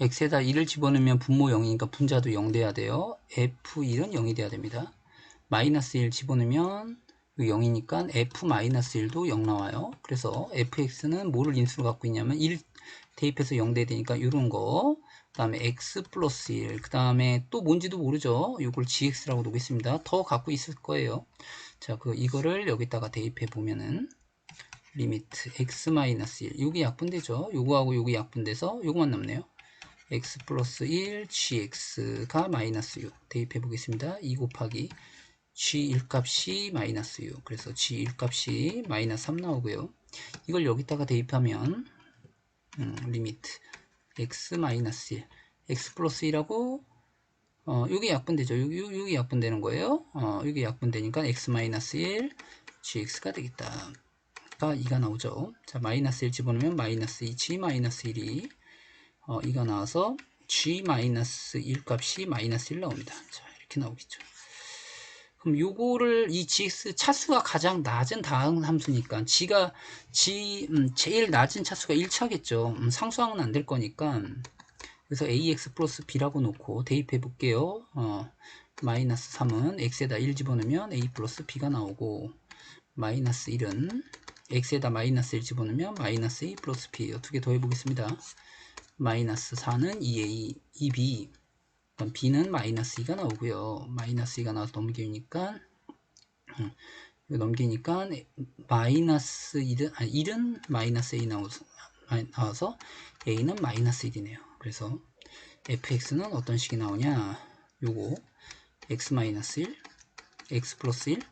x에다 1을 집어넣으면 분모 0이니까 분자도 0 돼야 돼요. f1은 0이 돼야 됩니다. 마이너스 1 집어넣으면 0이니까 f-1도 0 나와요. 그래서 fx는 뭐를 인수로 갖고 있냐면 1 대입해서 0 돼야 되니까 이런 거. 그 다음에 x 플러스 1. 그 다음에 또 뭔지도 모르죠. 이걸 gx라고 놓겠습니다. 더 갖고 있을 거예요. 자, 그 이거를 여기다가 대입해 보면은 리미트 x-1 여기 약분되죠. 요거하고 요기 약분돼서 요거만 남네요. X 플러스 1 gx가 마이너스 6 대입해 보겠습니다. 2 곱하기 g 1 값이 마이너스 6 그래서 g 1 값이 마이너스 3 나오고요. 이걸 여기다가 대입하면 음, 리미트 x 마이너스 1 x 플러스 1하고 어, 요게 약분되죠. 요, 요, 요게 약분되는 거예요. 어, 요게 약분되니까 x 마이너스 1 gx가 되겠다. 가 2가 나오죠. 자, 마이너스 1 집어넣으면 마이너스 2, g 마이너스 1이 어, 2가 나와서 g 마이너스 1 값이 마이너스 1 나옵니다. 자, 이렇게 나오겠죠. 그럼 요거를 이 gx 차수가 가장 낮은 다음 함수니까 g가 g 음, 제일 낮은 차수가 1차겠죠. 음, 상수항은 안 될 거니까 그래서 ax 플러스 b라고 놓고 대입해 볼게요. 어, 마이너스 3은 x에다 1 집어넣으면 a 플러스 b가 나오고 마이너스 1은 x에다 마이너스 1 집어넣으면 마이너스 a 플러스 b 어떻게 더해 보겠습니다. 마이너스 4는 2a, 2b 그럼 b는 마이너스 2가 나오고요. 마이너스 2가 나와서 넘기니까 음, 넘기니까 마이너스 1은 아니 1은 마이너스 a 나와서, 나와서 a는 마이너스 1이네요. 그래서 fx는 어떤 식이 나오냐? 요거 x 마이너스 1, x 플러스 1, 그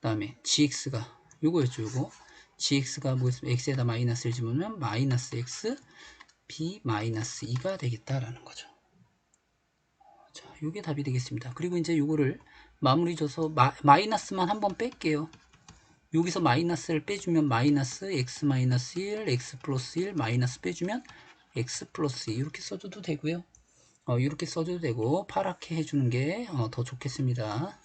다음에 gx가 요거였죠. 요거 gx가 뭐였으면 x에다 마이너스 1 집으면 마이너스 x b 마이너스 2가 되겠다라는 거죠. 자, 요게 답이 되겠습니다. 그리고 이제 요거를 마무리 줘서 마, 이너스만 한번 뺄게요. 여기서 마이너스를 빼주면 마이너스 x 마이너스 1, x 플러스 1 마이너스 빼주면 x 플러스 2 이렇게 써줘도 되고요. 어, 이렇게 써줘도 되고 파랗게 해주는 게더 어, 좋겠습니다.